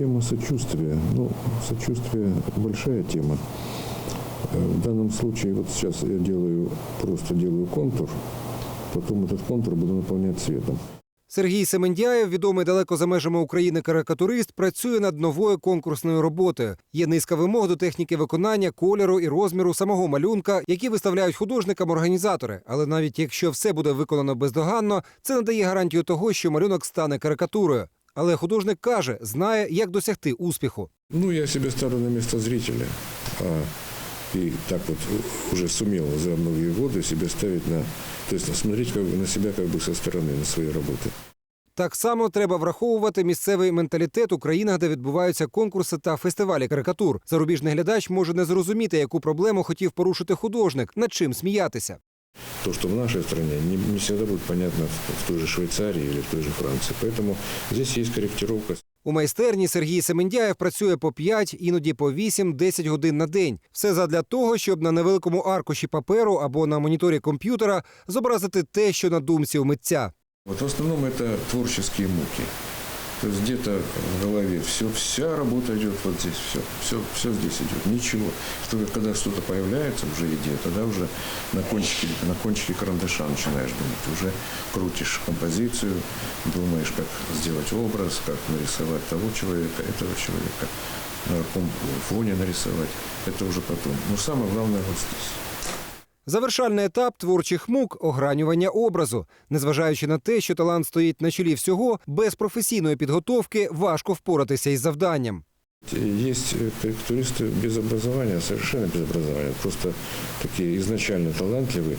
Тема сочувствия. Ну, сочувствие большая тема. Э, В данном случае, вот сейчас я делаю, просто делаю контур, потом этот контур буду наполнять цветом. Сергій Семендяєв, відомий далеко за межами України карикатурист, працює над новою конкурсною роботою. Є низка вимог до техніки виконання, кольору і розміру самого малюнка, які виставляють художникам організатори. Але навіть якщо все буде виконано бездоганно, це не дає гарантію того, що малюнок стане карикатурою. Але художник каже, знає, як досягти успіху. Ну, я себя ставлю на место зрителя. А, и так вот уже сумел за многие годы себя ставить на... То есть смотреть как бы на себя как бы со стороны, на свои работы. Так само треба враховувати місцевий менталітет у країнах, де відбуваються конкурси та фестивалі карикатур. Зарубіжний глядач може не зрозуміти, яку проблему хотів порушити художник, над чим сміятися. То, что в нашей стране, не, не всегда будет понятно в, в той же Швейцарии или в той же Франции. Поэтому здесь есть корректировка. У майстерні Сергій Семендяєв працює по 5, іноді по 8-10 годин на день. Все задля того, щоб на невеликому аркуші паперу або на моніторі комп'ютера зобразити те, що на думці у митця. Вот в основном это творческие муки. То есть где-то в голове все, вся работа идет вот здесь, все, все, все здесь идет, ничего. Что когда что-то появляется уже идея, тогда уже на кончике, на кончике карандаша начинаешь думать, уже крутишь композицию, думаешь, как сделать образ, как нарисовать того человека, этого человека, на каком фоне нарисовать. Это уже потом. Но самое главное вот здесь. Завершальний етап творчих мук огранювання образу. Незважаючи на те, що талант стоїть на чолі всього, без професійної підготовки важко впоратися із завданням. Есть э, корректуристы без образования, совершенно без образования, просто такие изначально талантливые.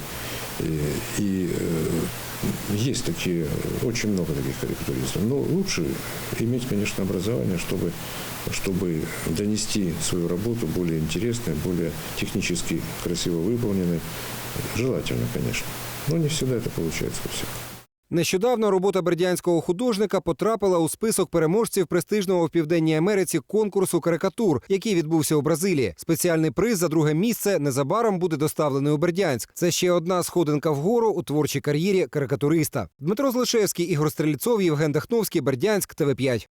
И, и, э, есть такие, очень много таких корректуристов. Но лучше иметь, конечно, образование, чтобы, чтобы донести свою работу более интересной, более технически красиво выполненной. Желательно, конечно. Но не всегда это получается у всех. Нещодавно робота бердянського художника потрапила у список переможців престижного в Південній Америці конкурсу карикатур, який відбувся у Бразилії. Спеціальний приз за друге місце незабаром буде доставлений у Бердянськ. Це ще одна сходинка вгору у творчій кар'єрі карикатуриста. Дмитро Злишевський, Ігор Стрельцов, Євген Дахновський, Бердянськ, ТВ 5